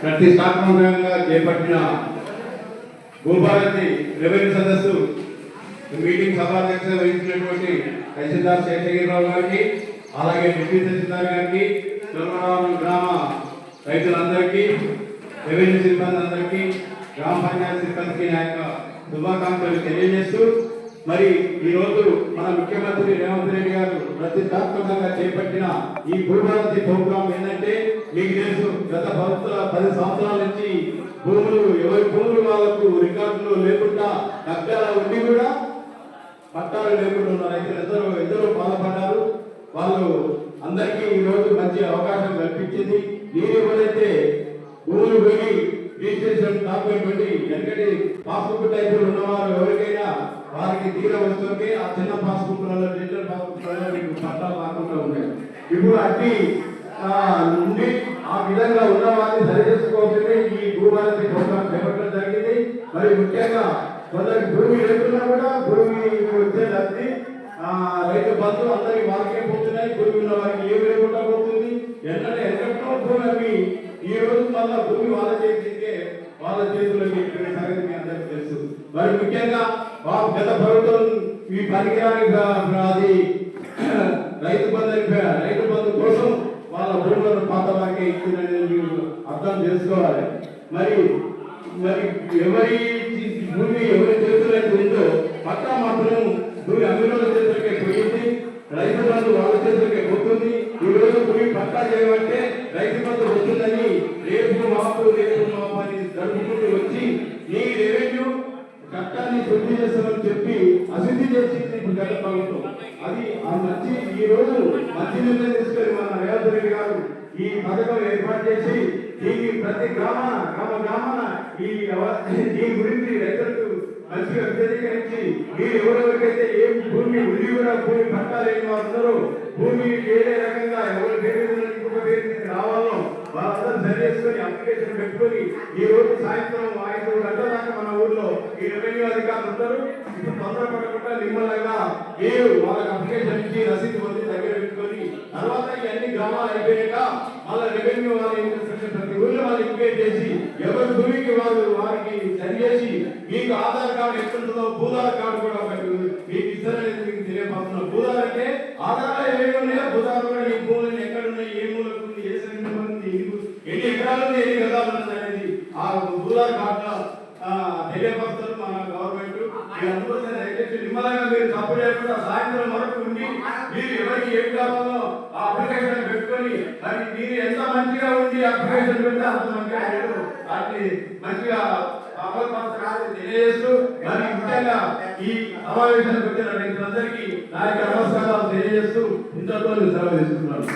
ప్రతిష్టాత్మకంగా చేపట్టిన భూభారతి రెవెన్యూ సదస్సు మీటింగ్ సభాధ్యక్షత వహించినటువంటి తహసీల్దార్ శేషగిరిరావు గారికి అలాగే డిప్యూటీ తహసీల్దార్ గారికి సురవరం గ్రామ రైతులందరికీ రెవెన్యూ సిబ్బంది అందరికీ గ్రామ పంచాయతీ సిబ్బందికి నా యొక్క శుభాకాంక్షలు తెలియజేస్తూ మరి ఈ రోజు మన ముఖ్యమంత్రి రేవంత్ రెడ్డి గారు ప్రతిష్టాత్మకంగా చేపట్టిన ఈ భూభారతి ప్రోగ్రాం ఏంటంటే మీకు తెలుసు గత ప్రభుత్వ పది సంవత్సరాల నుంచి భూములు ఎవరి భూములు వాళ్ళకు రికార్డులు లేకుండా కబ్జాల ఉండి కూడా పట్టాలు లేకుండా ఉన్న రైతులు ఎందరో ఎందరో బాధపడ్డారు వాళ్ళు అందరికీ ఈ రోజు మంచి అవకాశం కల్పించింది. మీరు ఎవరైతే భూములు పోయి రిజిస్ట్రేషన్ డాక్యుమెంట్ పెట్టి ఎందుకంటే పాస్బుక్ టైపులు ఉన్నవారు ఎవరికైనా వారికి తీర వస్తుంటే ఆ చిన్న పాస్బుక్లలో డిజిటల్ పాస్బుక్లలో మీకు పట్టాలు రాకుండా ఉన్నాయి. ఇప్పుడు అట్టి ఆ, నుండి ఆ విధంగా ఉన్న వారిని సరి చేసుకోవాల్సిందే ఈ భూమాలకి ప్రోగ్రాం చేపట్టడం జరిగింది. మరి ముఖ్యంగా కొందరికి భూమి రైతున్నా కూడా భూమి వచ్చే లబ్ధి ఆ, రైతు బంధు అందరికి వాళ్ళకే పోతున్నాయి. భూమి ఉన్న వారికి ఏమి లేకుండా పోతుంది. ఎందుకంటే ఎక్కడో భూమి అవి ఈ రోజు మళ్ళా భూమి వాళ్ళ చేతికే వాళ్ళ చేతుల్లోకి ఎక్కిన సంగతి మీ అందరికీ తెలుసు మరి ముఖ్యంగా వా- గత ప్రభుత్వం ఈ పరికరానికి అది రైతు బంధు రైతు బంధు కోసం వాళ్ళ భూములను పాత వారికే ఇచ్చిందని మీరు అర్థం చేసుకోవాలి. మరి మరి ఎవరి భూమి ఎవరి చేతులైతే ఉందో పట్టా మాత్రం భూమి అమ్మిన చేతులకే పోయింది. ఈ పథకం ఏర్పాటు చేసి దీనికి ప్రతి గ్రామాన గ్రామ గ్రామాన ఈ దీని గురించి రైతులకు మంచిగా వ్యతిరేకించి మీరు ఎవరెవరికైతే ఏ భూమి ఉండి కూడా భూమి పట్టా లేని వారందరూ భూమి వేరే రకంగా ఎవరి పేరు ఇంకొక పేరు రావాలో వాళ్ళందరూ సరి చేసుకొని అప్లికేషన్ పెట్టుకొని ఈ రోజు సాయంత్రం ఐదు గంటల దాకా మన ఊర్లో ఈ రెవెన్యూ అధికారులు ఉంటారు ఇప్పుడు తొందరపడకుండా నిమ్మలంగా ఏ వాళ్ళకి అప్లికేషన్ ఇచ్చి రసీదు పొంది అన్ని అయిపోయాక మళ్ళీ రెవెన్యూ వాళ్ళు ఏం ప్రతి ఊళ్ళో వాళ్ళు ఇంక్వైర్ చేసి ఎవరి భూమికి వారు వారికి సరి చేసి మీకు ఆధార్ కార్డు ఎక్కడుందో భూధార్ కార్డు కూడా ఒకటి మీకు ఇస్తారనేది మీకు తెలియపడుతున్నారు భూధార్ అంటే ఆధారాలు ఏమేమి ఉన్నాయో భూధార్ కూడా ఈ భూములు ఎక్కడ ఉన్నాయి ఏ మూలకు ఉంది ఏ సంఖ్య ఉంది ఎన్ని- ఎకరాలు ఉంది ఎన్ని గదాలు ఉంది అనేది ఆ భూధార్ కార్డు తెలియపరుస్తారు మన గవర్నమెంట్. మీరు అందుకోసం దయచేసి నిమ్మలంగా మీరు తప్పు లేకుండా సాయంత్రం వరకు మంచిగా పెడితే అంత మంచిగా వాటిని మంచిగా తెలియజేస్తూ మరి ముఖ్యంగా ఈ సమావేశానికి పెట్టిన రైతులందరికీ నా యొక్క నమస్కారాలు తెలియజేస్తూ ఇంతతో సెలవు తీసుకున్నాను